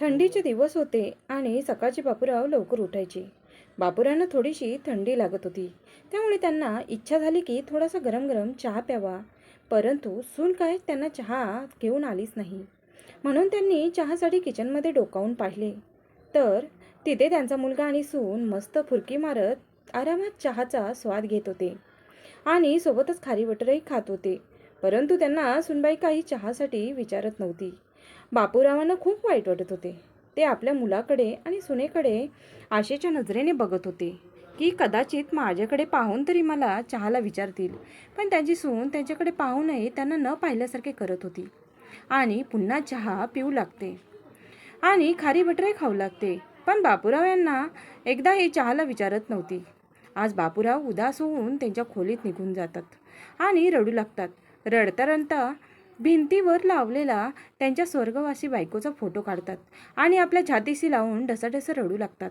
थंडीचे दिवस होते आणि सकाळचे बापूराव लवकर उठायचे. बापूरांना थोडीशी थंडी लागत होती. त्यामुळे त्यांना इच्छा झाली की थोडासा गरम गरम चहा प्यावा. परंतु सून काय त्यांना चहा घेऊन आलीच नाही. म्हणून त्यांनी चहासाठी किचनमध्ये डोकावून पाहिले. तर तिथे त्यांचा मुलगा आणि सून मस्त फुरकी मारत आरामात चहाचा स्वाद घेत होते. आणि सोबतच खारी बटरही खात होते. परंतु त्यांना सुनबाई काही चहासाठी विचारत नव्हती. बापूरावांना खूप वाईट वाटत होते. ते आपल्या मुलाकडे आणि सुनेकडे आशेच्या नजरेने बघत होते की कदाचित माझ्याकडे पाहून तरी मला चहाला विचारतील पण त्यांची सून त्यांच्याकडे पाहूनही त्यांना न पाहिल्यासारखे करत होती. आणि पुन्हा चहा पिऊ लागते. आणि खारी बटरे खाऊ लागते पण बापूराव यांना एकदाही चहाला विचारत नव्हती. आज बापूराव उदास होऊन त्यांच्या खोलीत निघून जातात आणि रडू लागतात. रडता रडता भिंतीवर लावलेला त्यांच्या स्वर्गवासी बायकोचा फोटो काढतात आणि आपल्या छातीशी लावून ढसाढसं रडू लागतात.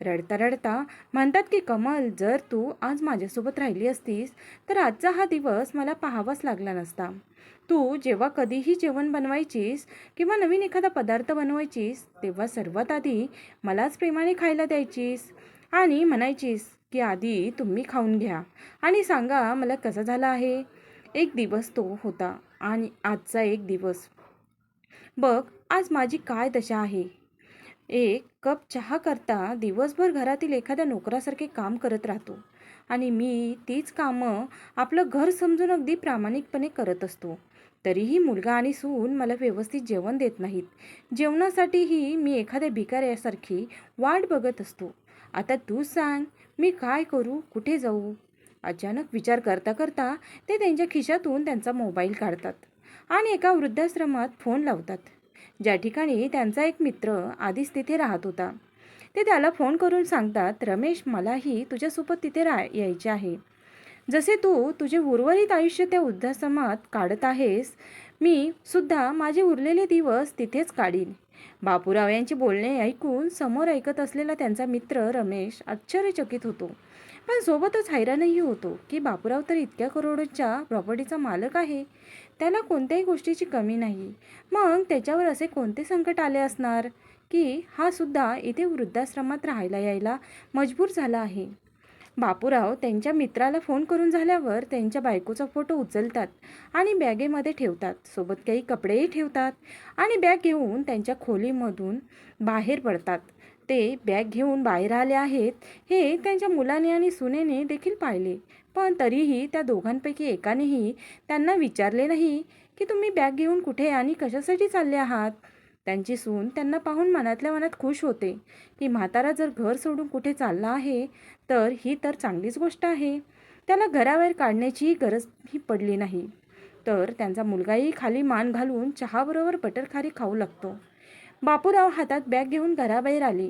रडता रडता म्हणतात की कमल जर तू आज माझ्यासोबत राहिली असतीस तर आजचा हा दिवस मला पाहावाच लागला नसता. तू जेव्हा कधीही जेवण बनवायचीस किंवा नवीन एखादा पदार्थ बनवायचीस तेव्हा सर्वात आधी मलाच प्रेमाने खायला द्यायचीस आणि म्हणायचीस की आधी तुम्ही खाऊन घ्या आणि सांगा मला कसा झाला आहे. एक दिवस तो होता आणि आजचा एक दिवस. बघ आज माझी काय दशा आहे? एक कप चहा करता दिवसभर घरातील एखाद्या नोकरासारखे काम करत राहतो आणि मी तीच कामं आपलं घर समजून अगदी प्रामाणिकपणे करत असतो. तरीही मुलगा आणि सून मला व्यवस्थित जेवण देत नाहीत. जेवणासाठीही मी एखाद्या भिकाऱ्यासारखी वाट बघत असतो. आता तू सांग मी काय करू? कुठे जाऊ? अचानक विचार करता करता ते त्यांच्या खिशातून त्यांचा मोबाईल काढतात आणि एका वृद्धाश्रमात फोन लावतात. ज्या ठिकाणी त्यांचा एक मित्र आधीच तिथे राहत होता. ते त्याला फोन करून सांगतात रमेश मलाही तुझ्यासोबत तिथे रा यायचे आहे. जसे तू तुझे उर्वरित आयुष्य त्या वृद्धाश्रमात काढत आहेस मी सुद्धा माझे उरलेले दिवस तिथेच काढीन. बापूराव यांचे बोलणे ऐकून समोर ऐकत असलेला त्यांचा मित्र रमेश आश्चर्यचकित होतो. पण सोबतच हैराणही होतो की बापूराव तर इतक्या करोडच्या प्रॉपर्टीचा मालक आहे. त्याला कोणत्याही गोष्टीची कमी नाही. मग त्याच्यावर असे कोणते संकट आले असणार? की हा सुद्धा इथे वृद्धाश्रमात राहायला यायला मजबूर झाला आहे. बापूराव त्यांच्या मित्राला फोन करून झाल्यावर त्यांच्या बायकोचा फोटो उचलतात आणि बॅगेमध्ये ठेवतात. सोबत काही कपडेही ठेवतात आणि बॅग घेऊन त्यांच्या खोलीमधून बाहेर पडतात. ते बॅग घेऊन बाहेर आले आहेत. हे त्यांच्या मुलाने आणि सुनेने देखील पाहिले. पण तरीही त्या दोघांपैकी एकानेही त्यांना विचारले नाही की तुम्ही बॅग घेऊन कुठे आणि कशासाठी चालले आहात? त्यांची सून त्यांना पाहून मनातल्या मनात खुश होते की म्हातारा जर घर सोडून कुठे चालला आहे तर ही तर चांगलीच गोष्ट आहे. त्याला घराबाहेर काढण्याची गरजही पडली नाही. तर त्यांचा मुलगाही खाली मान घालून चहाबरोबर बटरखारी खाऊ लागतो. बापूराव हातात बॅग घेऊन घराबाहेर आले.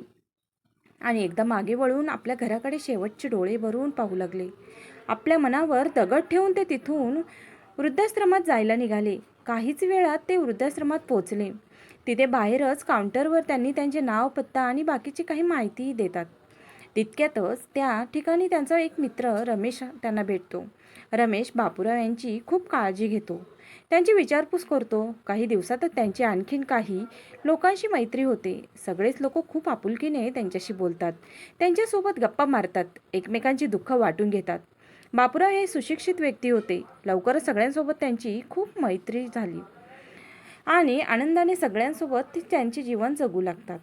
आणि एकदा मागे वळून आपल्या घराकडे शेवटचे डोळे भरून पाहू लागले. आपल्या मनावर दगड ठेवून ते तिथून वृद्धाश्रमात जायला निघाले. काहीच वेळात ते वृद्धाश्रमात पोचले तिथे बाहेरच काउंटरवर त्यांनी त्यांचे नाव पत्ता आणि बाकीची काही माहितीही देतात. तितक्यातच त्या ठिकाणी त्यांचा एक मित्र रमेश त्यांना भेटतो. रमेश बापूराव यांची खूप काळजी घेतो. त्यांची विचारपूस करतो. काही दिवसातच त्यांची आणखीन काही लोकांशी मैत्री होते. सगळेच लोक खूप आपुलकीने त्यांच्याशी बोलतात. त्यांच्यासोबत गप्पा मारतात. एकमेकांची दुःख वाटून घेतात. बापूराव हे सुशिक्षित व्यक्ती होते. लवकरच सगळ्यांसोबत त्यांची खूप मैत्री झाली. आणि आनंदाने सगळ्यांसोबत ती त्यांचे जीवन जगू लागतात.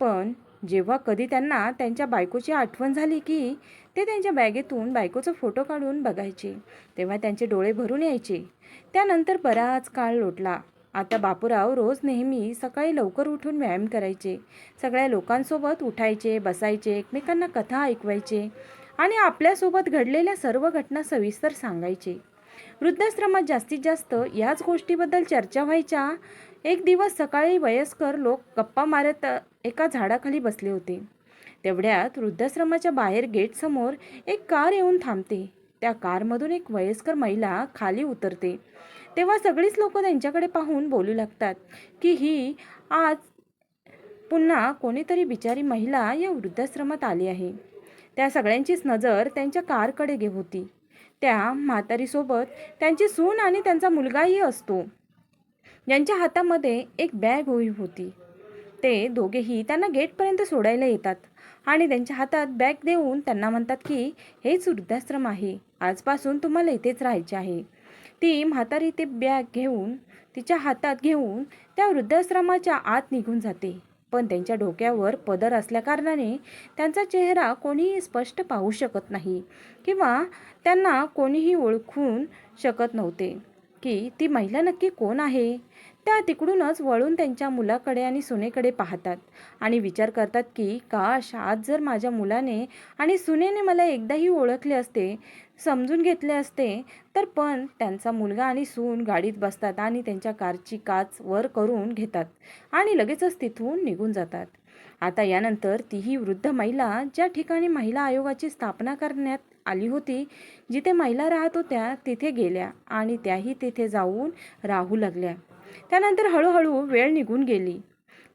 पण जेव्हा कधी त्यांना त्यांच्या बायकोची आठवण झाली की ते त्यांच्या बॅगेतून बायकोचा फोटो काढून बघायचे. तेव्हा त्यांचे डोळे भरून यायचे. त्यानंतर बराच काळ लोटला. आता बापूराव रोज नेहमी सकाळी लवकर उठून व्यायाम करायचे. सगळ्या लोकांसोबत उठायचे बसायचे एकमेकांना कथा ऐकवायचे आणि आपल्यासोबत घडलेल्या सर्व घटना सविस्तर सांगायचे. वृद्धाश्रमात जास्तीत जास्त याच गोष्टीबद्दल चर्चा व्हायच्या. एक दिवस सकाळी वयस्कर लोक गप्पा मारत एका झाडाखाली बसले होते. तेवढ्यात वृद्धाश्रमाच्या बाहेर गेटसमोर एक कार येऊन थांबते. त्या कारमधून एक वयस्कर महिला खाली उतरते. तेव्हा सगळीच लोक त्यांच्याकडे पाहून बोलू लागतात की ही आज पुन्हा कोणीतरी बिचारी महिला या वृद्धाश्रमात आली आहे. त्या सगळ्यांचीच नजर त्यांच्या कारकडे घे होती. त्या म्हातारीसोबत त्यांची सून आणि त्यांचा मुलगाही असतो. ज्यांच्या हातामध्ये एक बॅग होई होती. ते दोघेही त्यांना गेटपर्यंत सोडायला येतात आणि त्यांच्या हातात बॅग देऊन त्यांना म्हणतात की हेच वृद्धाश्रम आहे. आजपासून तुम्हाला इथेच राहायचे आहे. ती म्हातारी ते बॅग घेऊन तिच्या हातात घेऊन त्या वृद्धाश्रमाच्या आत निघून जाते. पण त्यांच्या डोक्यावर पदर असल्याकारणाने त्यांचा चेहरा कोणीही स्पष्ट पाहू शकत नाही किंवा त्यांना कोणीही ओळखून शकत नव्हते. की ती महिला नक्की कोण आहे? त्या तिकडूनच वळून त्यांच्या मुलाकडे आणि सुनेकडे पाहतात. आणि विचार करतात की काश आज जर माझ्या मुलाने आणि सुनेने मला एकदाही ओळखले असते समजून घेतले असते तर पण त्यांचा मुलगा आणि सून गाडीत बसतात आणि त्यांच्या कारची काच वर करून घेतात आणि लगेचच तिथून निघून जातात. आता यानंतर तीही वृद्ध महिला ज्या ठिकाणी महिला आयोगाची स्थापना करण्यात आली होती जिथे महिला राहत होत्या तिथे गेल्या आणि त्याही तिथे जाऊन राहू लागल्या. त्यानंतर हळूहळू वेळ निघून गेली.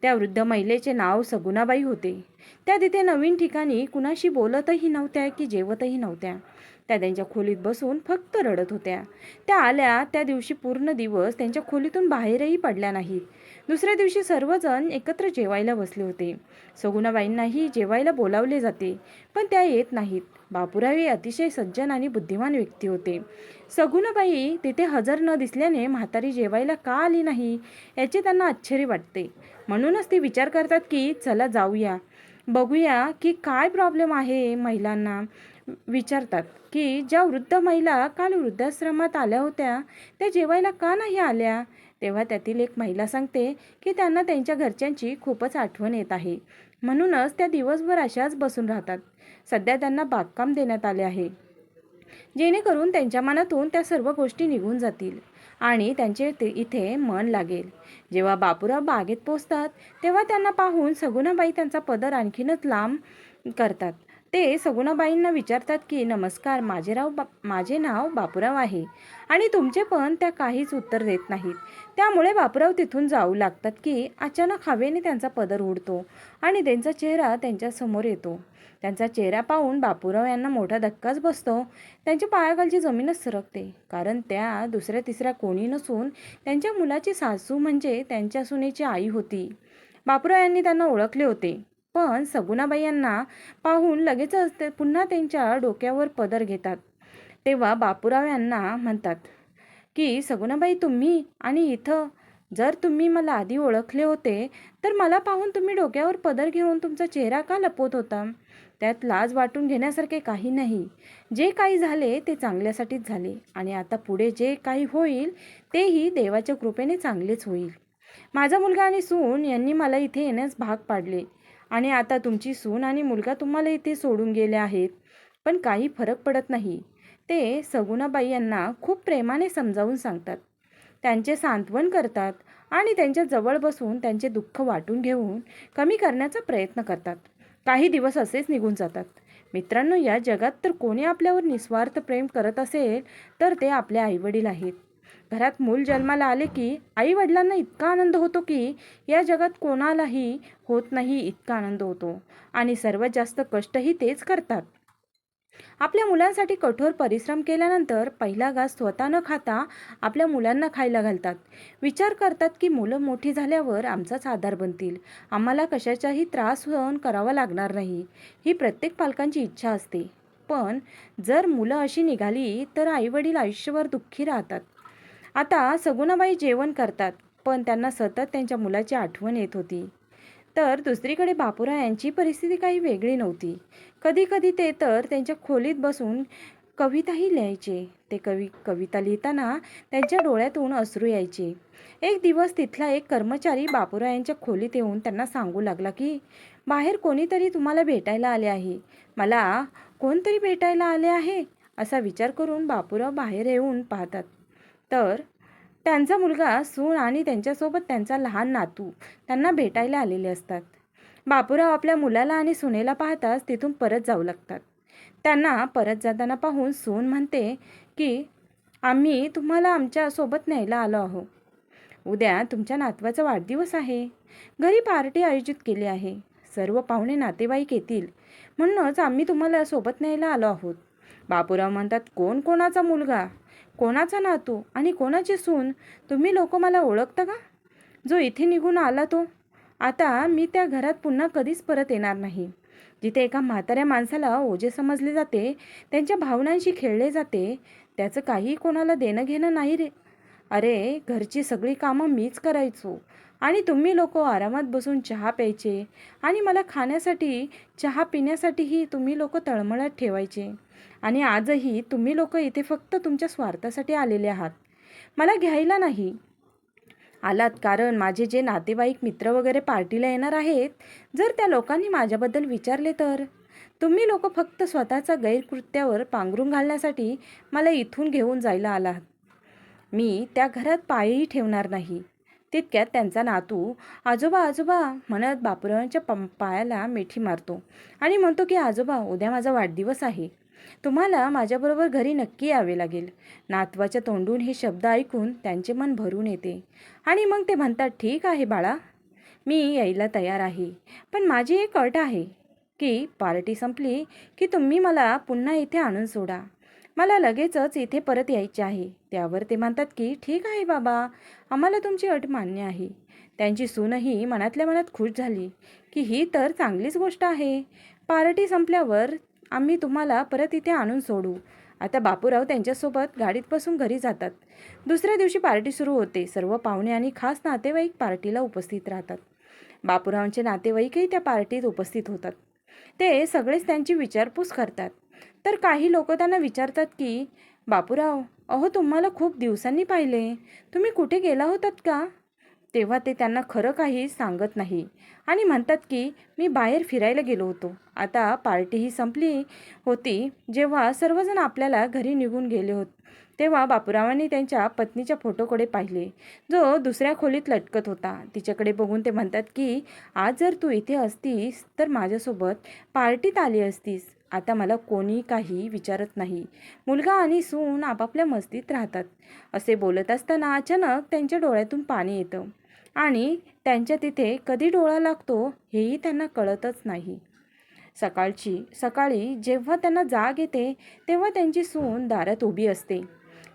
त्या वृद्ध महिलेचे नाव सगुणाबाई होते. त्या तिथे नवीन ठिकाणी कुणाशी बोलतही नव्हत्या की जेवतही नव्हत्या. त्या त्यांच्या खोलीत बसून फक्त रडत होत्या. त्या आल्या त्या दिवशी पूर्ण दिवस त्यांच्या खोलीतून बाहेरही पडल्या नाहीत. दुसऱ्या दिवशी सर्वजण एकत्र जेवायला बसले होते. सगुणाबाईंनाही जेवायला बोलावले जाते पण त्या येत नाहीत. बापूराव हे अतिशय सज्जन आणि बुद्धिमान व्यक्ती होते. सगुणाबाई तिथे हजर न दिसल्याने म्हातारी जेवायला का आली नाही याचे त्यांना आश्चर्य वाटते. म्हणूनच ते विचार करतात की चला जाऊया. बघूया की काय प्रॉब्लेम आहे महिलांना. विचारतात की ज्या वृद्ध महिला काल वृद्धाश्रमात आल्या होत्या त्या जेवायला का नाही आल्या? तेव्हा त्यातील एक महिला सांगते की त्यांना त्यांच्या घरच्यांची खूपच आठवण येत आहे. म्हणूनच त्या दिवसभर अशाच बसून राहतात. सध्या त्यांना बागकाम देण्यात आले आहे. जेणेकरून त्यांच्या मनातून त्या सर्व गोष्टी निघून जातील आणि त्यांचे ते इथे मन लागेल. जेव्हा बापूराव बागेत पोचतात तेव्हा त्यांना पाहून सगुणाबाई त्यांचा पदर आणखीनच लांब करतात. ते सगुणाबाईंना विचारतात की नमस्कार माझे राव बा माझे नाव बापूराव आहे आणि तुमचे पण त्या काहीच उत्तर देत नाहीत. त्यामुळे बापूराव तिथून जाऊ लागतात की अचानक हवेने त्यांचा पदर उडतो आणि त्यांचा चेहरा त्यांच्यासमोर येतो. त्यांचा चेहरा पाहून बापूराव यांना मोठा धक्काच बसतो. त्यांच्या पायाखालची जमीनच सरकते. कारण त्या दुसऱ्या तिसऱ्या कोणी नसून त्यांच्या मुलाची सासू म्हणजे त्यांच्या सुनेची आई होती. बापूराव यांनी त्यांना ओळखले होते. पण सगुणाबाई यांना पाहून लगेचच ते पुन्हा त्यांच्या डोक्यावर पदर घेतात. तेव्हा बापूराव यांना म्हणतात की सगुणाबाई तुम्ही आणि इथं जर तुम्ही मला आधी ओळखले होते तर मला पाहून तुम्ही डोक्यावर पदर घेऊन तुमचा चेहरा का लपवत होता? त्यात लाज वाटून घेण्यासारखे काही नाही. जे काही झाले ते चांगल्यासाठीच झाले. आणि आता पुढे जे काही होईल तेही देवाच्या कृपेने चांगलेच होईल. माझा मुलगा आणि सून यांनी मला इथे येण्यास भाग पाडले. आणि आता तुमची सून आणि मुलगा तुम्हाला इथे सोडून गेले आहेत. पण काही फरक पडत नाही. ते सगुणाबाई यांना खूप प्रेमाने समजावून सांगतात. त्यांचे सांत्वन करतात आणि त्यांच्या जवळ बसून त्यांचे दुःख वाटून घेऊन कमी करण्याचा प्रयत्न करतात. काही दिवस असेच निघून जातात. मित्रांनो या जगात तर कोणी आपल्यावर निस्वार्थ प्रेम करत असेल तर ते आपले आईवडील आहेत. घरात मूल जन्माला आले की आई वडिलांना इतका आनंद होतो की या जगात कोणालाही होत नाही इतका आनंद होतो. आणि सर्वात जास्त कष्टही तेच करतात. आपल्या मुलांसाठी कठोर परिश्रम केल्यानंतर पहिला घास स्वतः न खाता आपल्या मुलांना खायला घालतात. विचार करतात की मुलं मोठी झाल्यावर आमचाच आधार बनतील. आम्हाला कशाचाही त्रास सहन करावा लागणार नाही. ही प्रत्येक पालकांची इच्छा असते. पण जर मुलं अशी निघाली तर आईवडील आयुष्यभर दुःखी राहतात. आता सगुणाबाई जेवण करतात पण त्यांना सतत त्यांच्या मुलाची आठवण येत होती. तर दुसरीकडे बापूराव यांची परिस्थिती काही वेगळी नव्हती. कधीकधी ते तर त्यांच्या खोलीत बसून कविताही लिहायचे. ते कवी कविता लिहिताना त्यांच्या डोळ्यातून अश्रू यायचे. एक दिवस तिथला एक कर्मचारी बापूराव यांच्या खोलीत येऊन त्यांना सांगू लागला की बाहेर कोणीतरी तुम्हाला भेटायला आले आहे. मला कोणतरी भेटायला आले आहे? असा विचार करून बापूराव बाहेर येऊन पाहतात. तर त्यांचा मुलगा सून आणि त्यांच्यासोबत त्यांचा लहान नातू त्यांना भेटायला आलेले असतात. बापूराव आपल्या मुलाला आणि सुनेला पाहताच तिथून परत जाऊ लागतात. त्यांना परत जाताना पाहून सून म्हणते की आम्ही तुम्हाला आमच्यासोबत न्यायला आलो आहोत उद्या तुमच्या नातवाचा वाढदिवस आहे. घरी पार्टी आयोजित केली आहे. सर्व पाहुणे नातेवाईक येतील. म्हणूनच आम्ही तुम्हाला सोबत न्यायला आलो आहोत. बापूराव म्हणतात कोण कोणाचा मुलगा? कोणाचा नातू आणि कोणाची सून? तुम्ही लोक मला ओळखता का? जो इथे निघून आला तो? आता मी त्या घरात पुन्हा कधीच परत येणार नाही. जिथे एका म्हाताऱ्या माणसाला ओझे समजले जाते त्यांच्या भावनांशी खेळले जाते त्याचं काही कोणाला देणं घेणं नाही रे. अरे घरची सगळी कामं मीच करायचो. आणि तुम्ही लोक आरामात बसून चहा प्यायचे आणि मला खाण्यासाठी चहा पिण्यासाठीही तुम्ही लोक तळमळत ठेवायचे. आणि आजही तुम्ही लोक इथे फक्त तुमच्या स्वार्थासाठी आलेले आहात. मला घ्यायला नाही. आलात कारण माझे जे नातेवाईक मित्र वगैरे पार्टीला येणार आहेत जर त्या लोकांनी माझ्याबद्दल विचारले तर? तुम्ही लोक फक्त स्वतःचा गैरकृत्यावर पांघरून घालण्यासाठी मला इथून घेऊन जायला आलात. मी त्या घरात पायही ठेवणार नाही. तितक्यात त्यांचा नातू आजोबा आजोबा म्हणत बापुरावांच्या पं पायाला मिठी मारतो आणि म्हणतो की आजोबा उद्या माझा वाढदिवस आहे. तुम्हाला माझ्याबरोबर घरी नक्की यावे लागेल. नातवाच्या तोंडून हे शब्द ऐकून त्यांचे मन भरून येते. आणि मग ते म्हणतात ठीक आहे बाळा मी यायला तयार आहे. पण माझी एक अट आहे की पार्टी संपली की तुम्ही मला पुन्हा इथे आणून सोडा. मला लगेचच इथे परत यायचे आहे. त्यावर ते म्हणतात की ठीक आहे बाबा आम्हाला तुमची अट मान्य आहे. त्यांची सूनही मनातल्या मनात खुश झाली की ही तर चांगलीच गोष्ट आहे. पार्टी संपल्यावर आम्ही तुम्हाला परत इथे आणून सोडू. आता बापूराव त्यांच्यासोबत गाडीत बसून घरी जातात. दुसऱ्या दिवशी पार्टी सुरू होते. सर्व पाहुणे आणि खास नातेवाईक पार्टीला उपस्थित राहतात. बापूरावांचे नातेवाईकही त्या पार्टीत उपस्थित होतात. ते सगळेच त्यांची विचारपूस करतात. तर काही लोक त्यांना विचारतात की बापूराव अहो तुम्हाला खूप दिवसांनी पाहिले. तुम्ही कुठे गेला होतात का? तेव्हा ते त्यांना खरं काही सांगत नाही. आणि म्हणतात की मी बाहेर फिरायला गेलो होतो. आता पार्टीही संपली होती. जेव्हा सर्वजण आपल्याला घरी निघून गेले होत तेव्हा बापूरावांनी त्यांच्या पत्नीच्या फोटोकडे पाहिले. जो दुसऱ्या खोलीत लटकत होता. तिच्याकडे बघून ते म्हणतात की आज जर तू इथे असतीस तर माझ्यासोबत पार्टीत आली असतीस. आता मला कोणी काही विचारत नाही. मुलगा आणि सून आपापल्या मस्तीत राहतात. असे बोलत असताना अचानक त्यांच्या डोळ्यातून पाणी येतं. आणि त्यांच्या तिथे कधी डोळा लागतो हेही त्यांना कळतच नाही. सकाळची सकाळी जेव्हा त्यांना जाग येते तेव्हा त्यांची सून दारात उभी असते.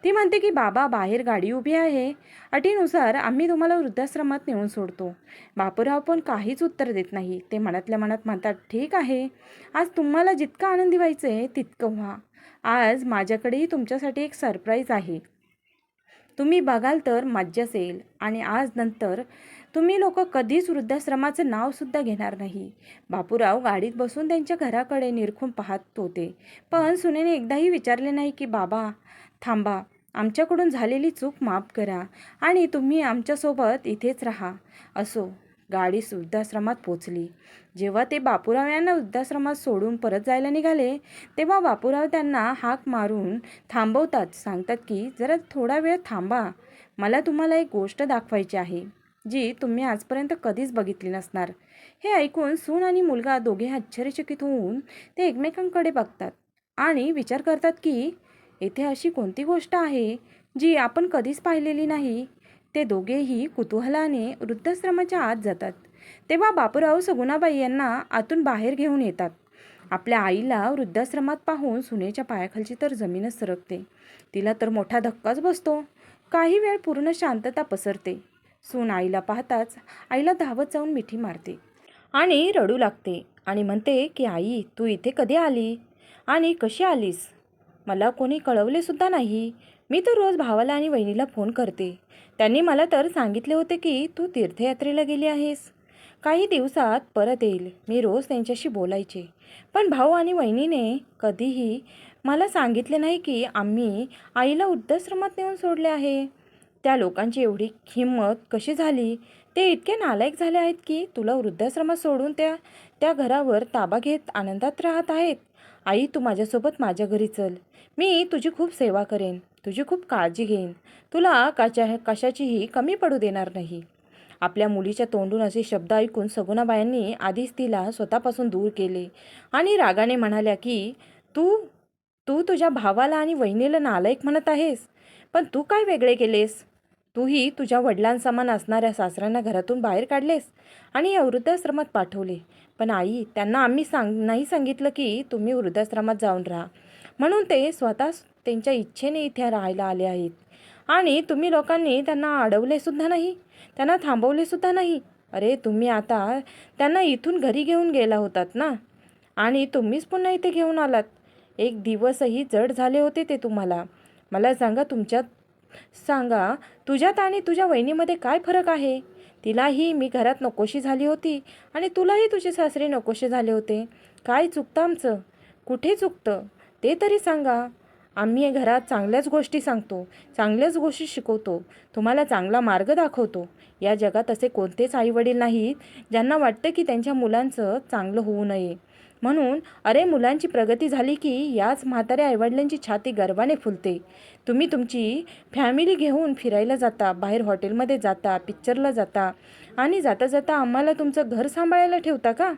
ती म्हणते की बाबा बाहेर गाडी उभी आहे. अटीनुसार आम्ही तुम्हाला वृद्धाश्रमात नेऊन सोडतो. बापूराव पण काहीच उत्तर देत नाही. ते मनातल्या मनात म्हणतात ठीक आहे. आज तुम्हाला जितकं आनंदी व्हायचं आहे तितकं व्हा. आज माझ्याकडेही तुमच्यासाठी एक सरप्राईज आहे. तुम्ही बघाल तर मज्जाच येईल. आणि आज नंतर तुम्ही लोक कधीच वृद्धाश्रमाचं नावसुद्धा घेणार नाही. बापूराव गाडीत बसून त्यांच्या घराकडे निरखून पाहत होते. पण सुनेने एकदाही विचारले नाही की बाबा थांबा. आमच्याकडून झालेली चूक माफ करा आणि तुम्ही आमच्यासोबत इथेच राहा. असो. गाडी वृद्धाश्रमात पोचली. जेव्हा ते बापूराव यांना वृद्धाश्रमात सोडून परत जायला निघाले तेव्हा बापूराव त्यांना हाक मारून थांबवतात. सांगतात की जरा थोडा वेळ थांबा. मला तुम्हाला एक गोष्ट दाखवायची आहे जी तुम्ही आजपर्यंत कधीच बघितली नसणार. हे ऐकून सून आणि मुलगा दोघे आश्चर्यचकित होऊन ते एकमेकांकडे बघतात आणि विचार करतात की येथे अशी कोणती गोष्ट आहे जी आपण कधीच पाहिलेली नाही? ते दोघेही कुतूहलाने वृद्धाश्रमाच्या आत जातात. तेव्हा बापूराव सगुणाबाई यांना आतून बाहेर घेऊन येतात. आपल्या आईला वृद्धाश्रमात पाहून सुनेच्या पायाखालची तर जमीनच सरकते. तिला तर मोठा धक्काच बसतो. काही वेळ पूर्ण शांतता पसरते. सून आईला पाहताच आईला धावत जाऊन मिठी मारते आणि रडू लागते आणि म्हणते की आई तू इथे कधी आली? आणि कशी आलीस? मला कोणी कळवले सुद्धा नाही. मी तर रोज भावाला आणि वहिनीला फोन करते. त्यांनी मला तर सांगितले होते की तू तीर्थयात्रेला गेली आहेस. काही दिवसात परत येईल. मी रोज त्यांच्याशी बोलायचे. पण भाऊ आणि वहिनीने कधीही मला सांगितले नाही की आम्ही आईला वृद्धाश्रमात नेऊन सोडले आहे. त्या लोकांची एवढी हिंमत कशी झाली? ते इतके नालायक झाले आहेत की तुला वृद्धाश्रमात सोडून त्या त्या घरावर ताबा घेत आनंदात राहत आहेत. आई तू माझ्यासोबत माझ्या घरी चल. मी तुझी खूप सेवा करेन. तुझी खूप काळजी घेईन. तुला कशा कशाचीही कमी पडू देणार नाही. आपल्या मुलीच्या तोंडून असे शब्द ऐकून सगुणाबायांनी आधीच तिला स्वतःपासून दूर केले आणि रागाने म्हणाल्या की तू तू तुझ्या भावाला आणि वहिनीला नालायक म्हणत आहेस? पण तू काय वेगळे केलेस? तूही तुझ्या वडिलांसमान असणाऱ्या सासऱ्यांना घरातून बाहेर काढलेस आणि या वृद्धाश्रमात पाठवले. पण आई त्यांना आम्ही सांग नाही सांगितलं की तुम्ही वृद्धाश्रमात जाऊन राहा. म्हणून ते स्वतः त्यांच्या इच्छेने इथे राहायला आले आहेत. आणि तुम्ही लोकांनी त्यांना अडवलेसुद्धा नाही त्यांना थांबवले सुद्धा नाही. अरे तुम्ही आता त्यांना इथून घरी घेऊन गेला होतात ना? आणि तुम्हीच पुन्हा इथे घेऊन आलात. एक दिवसही जड झाले होते ते तुम्हाला. मला सांगा तुमच्यात सांगा तुझ्यात आणि तुझ्या वहिनीमध्ये काय फरक आहे? तिलाही मी घरात नकोशी झाली होती आणि तुलाही तुझे सासरे नकोशे झाले होते. काय चुकतं आमचं? कुठे चुकतं? ते तरी सांगा. आम्ही घरात चांगल्याच गोष्टी सांगतो चांगल्याच गोष्टी शिकवतो तुम्हाला चांगला मार्ग दाखवतो. या जगात असे कोणतेच आईवडील नाहीत ज्यांना वाटतं की त्यांच्या मुलांचं चांगलं होऊ नये. म्हणून अरे मुलांची प्रगती झाली की याच म्हाताऱ्या आईवडिलांची छाती गर्वाने फुलते. तुम्ही तुमची फॅमिली घेऊन फिरायला जाता बाहेर हॉटेलमध्ये जाता पिक्चरला जाता. आणि जाता जाता आम्हाला तुमचं घर सांभाळायला ठेवता का?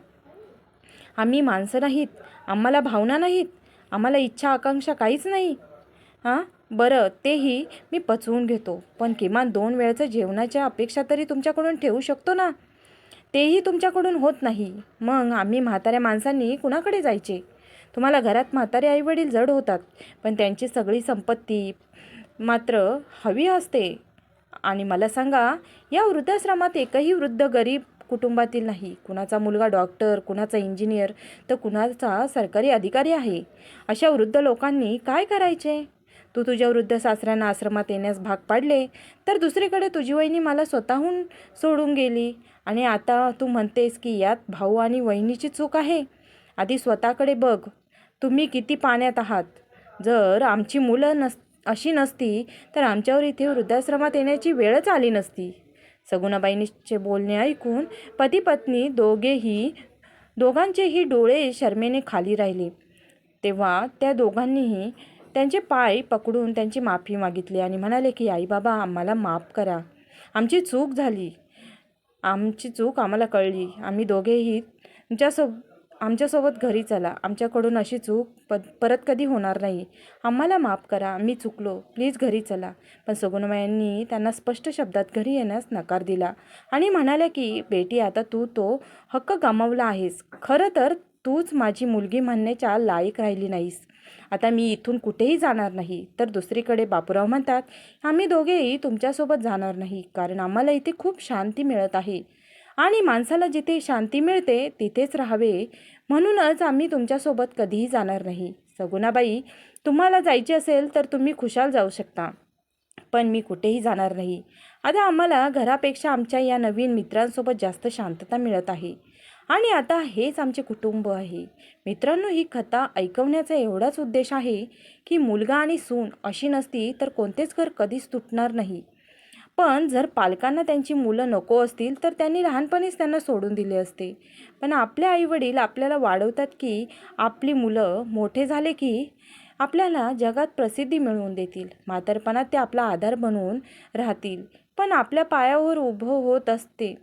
आम्ही माणसं नाहीत आम्हाला भावना नाहीत. आम्हाला इच्छा आकांक्षा काहीच नाही. हां? बरं तेही मी पचवून घेतो. पण किमान दोन वेळचं जेवणाच्या अपेक्षा तरी तुमच्याकडून ठेवू शकतो ना? तेही तुमच्याकडून होत नाही. मग आम्ही म्हाताऱ्या माणसांनी कुणाकडे जायचे? तुम्हाला घरात म्हातारे आईवडील जड होतात पण त्यांची सगळी संपत्ती मात्र हवी असते. आणि मला सांगा या वृद्धाश्रमात एकही वृद्ध गरीब कुटुंबातील नाही. कुणाचा मुलगा डॉक्टर कुणाचा इंजिनियर तर कुणाचा सरकारी अधिकारी आहे? अशा वृद्ध लोकांनी काय करायचे? तू तुझ्या वृद्ध सासऱ्यांना आश्रमात येण्यास भाग पाडले तर दुसरीकडे तुझी वहिनी मला स्वतःहून सोडून गेली. आणि आता तू म्हणतेस की यात भाऊ आणि वहिनीची चूक आहे. आधी स्वतःकडे बघ. तुम्ही किती पाण्यात आहात? जर आमची मुलं नस अशी नसती तर आमच्यावर इथे वृद्धाश्रमात येण्याची वेळच आली नसती. सगुणाबाईंचे बोलणे ऐकून पती पत्नी दोघेही दोघांचेही डोळे शर्मेने खाली राहिले. तेव्हा त्या दोघांनीही त्यांचे पाय पकडून त्यांची माफी मागितली आणि म्हणाले की आई बाबा आम्हाला माफ करा. आमची चूक झाली. आमची चूक आम्हाला कळली. आम्ही दोघेही तुमच्यासो आमच्यासोबत घरी चला. आमच्याकडून अशी चूक प परत कधी होणार नाही. आम्हाला माफ करा. मी चुकलो. प्लीज घरी चला. पण सगुणमायांनी त्यांना स्पष्ट शब्दात घरी येण्यास नकार दिला आणि म्हणाल्या की बेटी आता तू तो हक्क गमावला आहेस. खरं तर तूच माझी मुलगी म्हणण्याच्या लायक राहिली नाहीस. आता मी इथून कुठेही जाणार नाही. तर दुसरीकडे बापूराव म्हणतात आम्ही दोघेही तुमच्यासोबत जाणार नाही. कारण आम्हाला इथे खूप शांती मिळत आहे. आणि माणसाला जिथे शांती मिळते तिथेच राहावे. म्हणूनच आम्ही तुमच्यासोबत कधीही जाणार नाही. सगुणाबाई तुम्हाला जायचे असेल तर तुम्ही खुशाल जाऊ शकता. पण मी कुठेही जाणार नाही. आता आम्हाला घरापेक्षा आमच्या या नवीन मित्रांसोबत जास्त शांतता मिळत आहे. आणि आता हेच आमचे कुटुंब आहे. मित्रांनो ही कथा ऐकवण्याचा एवढाच उद्देश आहे की मुलगा आणि सून अशी नसती तर कोणतेच घर कधीच तुटणार नाही. पण जर पालकांना त्यांची मुलं नको असतील तर त्यांनी लहानपणीच त्यांना सोडून दिले असते. पण आपले आईवडील आपल्याला वाढवतात की आपली मुलं मोठे झाले की आपल्याला जगात प्रसिद्धी मिळवून देतील. म्हातारपणात ते आपला आधार बनवून राहतील. पण आपल्या पायावर उभं होत असते.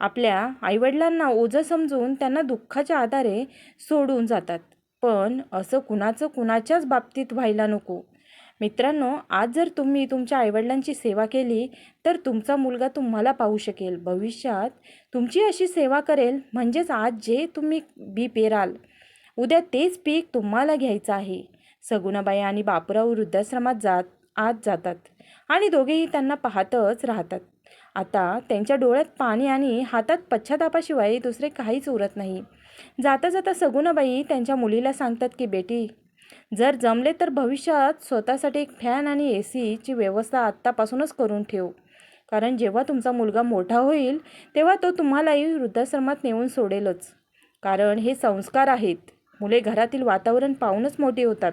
आपल्या आईवडिलांना ओझं समजून त्यांना दुःखाच्या आधारे सोडून जातात. पण असं कुणाचं कुणाच्याच बाबतीत व्हायला नको. मित्रांनो आज जर तुम्ही तुमच्या आईवडिलांची सेवा केली तर तुमचा मुलगा तुम्हाला पाहू शकेल. भविष्यात तुमची अशी सेवा करेल म्हणजेच आज जे तुम्ही बी पेराल उद्या तेच पीक तुम्हाला घ्यायचं आहे. सगुणाबाई आणि बापूराव वृद्धाश्रमात जात आत जातात आणि दोघेही त्यांना पाहतच राहतात. आता त्यांच्या डोळ्यात पाणी आणि हातात पश्चातापाशिवाय दुसरे काहीच उरत नाही. जाता जाता सगुणाबाई त्यांच्या मुलीला सांगतात की बेटी जर जमले तर भविष्यात स्वतःसाठी एक फॅन आणि ए सीची व्यवस्था आत्तापासूनच करून ठेव. कारण जेव्हा तुमचा मुलगा मोठा होईल तेव्हा तो तुम्हालाही वृद्धाश्रमात नेऊन सोडेलच. कारण हे संस्कार आहेत. मुले घरातील वातावरण पाहूनच मोठी होतात.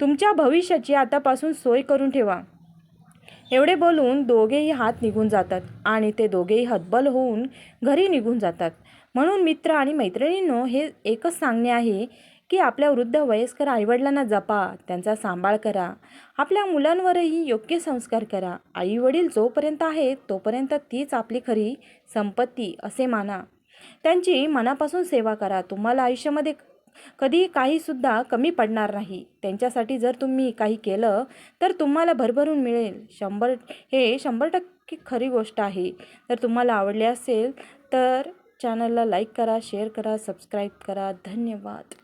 तुमच्या भविष्याची आतापासून सोय करून ठेवा. एवढे बोलून दोघेही हात निघून जातात आणि ते दोघेही हतबल होऊन घरी निघून जातात. म्हणून मित्र आणि मैत्रिणींनो हे एकच सांगणे आहे की आपल्या वृद्ध वयस्कर आईवडिलांना जपा त्यांचा सांभाळ करा. आपल्या मुलांवरही योग्य संस्कार करा. आईवडील जोपर्यंत आहेत तोपर्यंत तीच आपली खरी संपत्ती असे माना. त्यांची मनापासून सेवा करा. तुम्हाला आयुष्यामध्ये कधी काहीसुद्धा कमी पडणार नाही. त्यांच्यासाठी जर तुम्ही काही केलं तर तुम्हाला भरभरून मिळेल. शंभर हे शंभर टक्के खरी गोष्ट आहे. जर तुम्हाला आवडले असेल तर चॅनलला लाईक करा शेअर करा सबस्क्राईब करा. धन्यवाद.